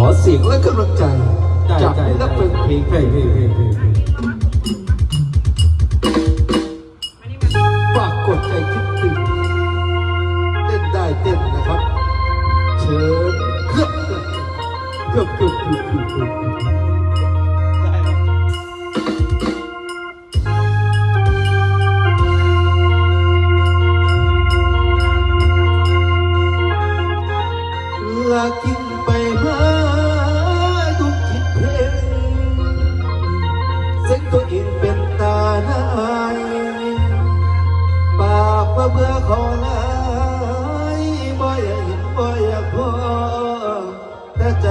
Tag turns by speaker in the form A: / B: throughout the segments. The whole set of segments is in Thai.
A: ขอเสียงและกำลังใจจากนักเป็นเพลง
B: เพลงเพลงเพลงเพลง
A: ฝากกดใจคิดถึงเต้นได้เต้นนะครับ เชิญเครือบเครือบเครือบเครือบเครือบ เส้นตัวเองเป็นตาหนายปากว่าเบื่อขอลายบ่อยากเห็นบ่อยากพอแต่ใจ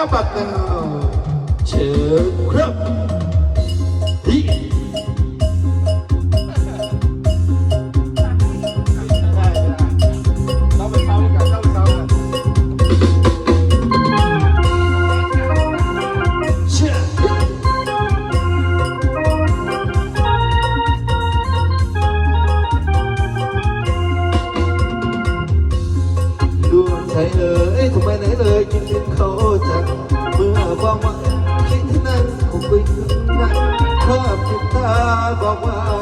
A: หน้าบัก
C: นา
A: วเชิญครับ บอกว่าคิดที่นั่นคงไปถึงนั้นภาพติดตาบอกว่า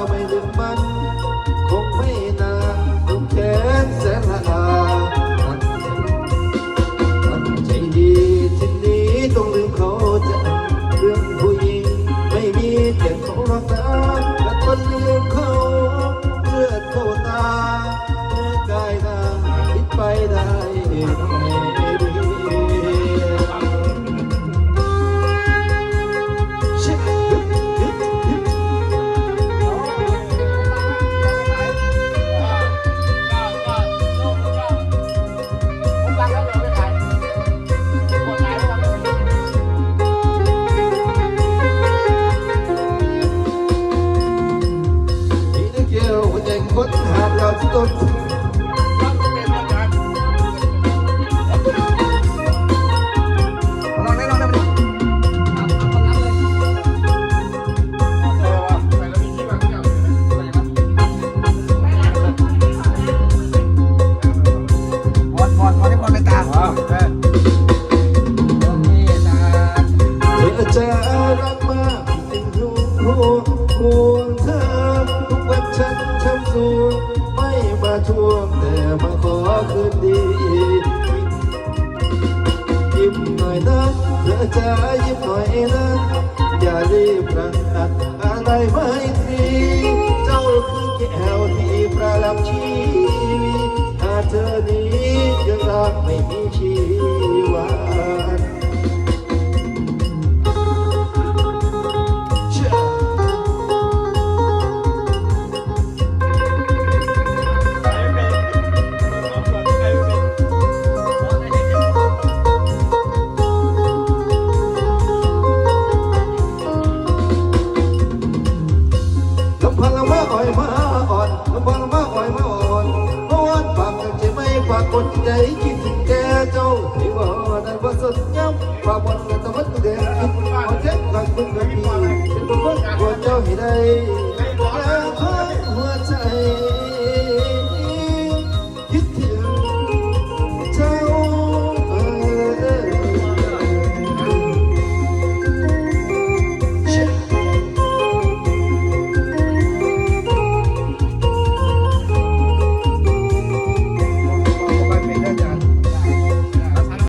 A: ทว
C: ง
A: แต่มาขอคืนดียิ้มหน่อยนะเธอจะยิ้มหน่อยนะอย่ารีบรังอัดอะไรไม่ตรีเจ้าคือแก้วที่ประดับชีวิตถ้าเธอนี้ยังรักไม่มีชีวัน จะไม่ปากคนใจคิดถึงแกเจ้าที่ว่านั้นว่าสดย้ำปากบนกันตะวันก็เดินคิดเอาเจ็บหลังมึงกันดีเป็นคนคนเจ้าให้ได้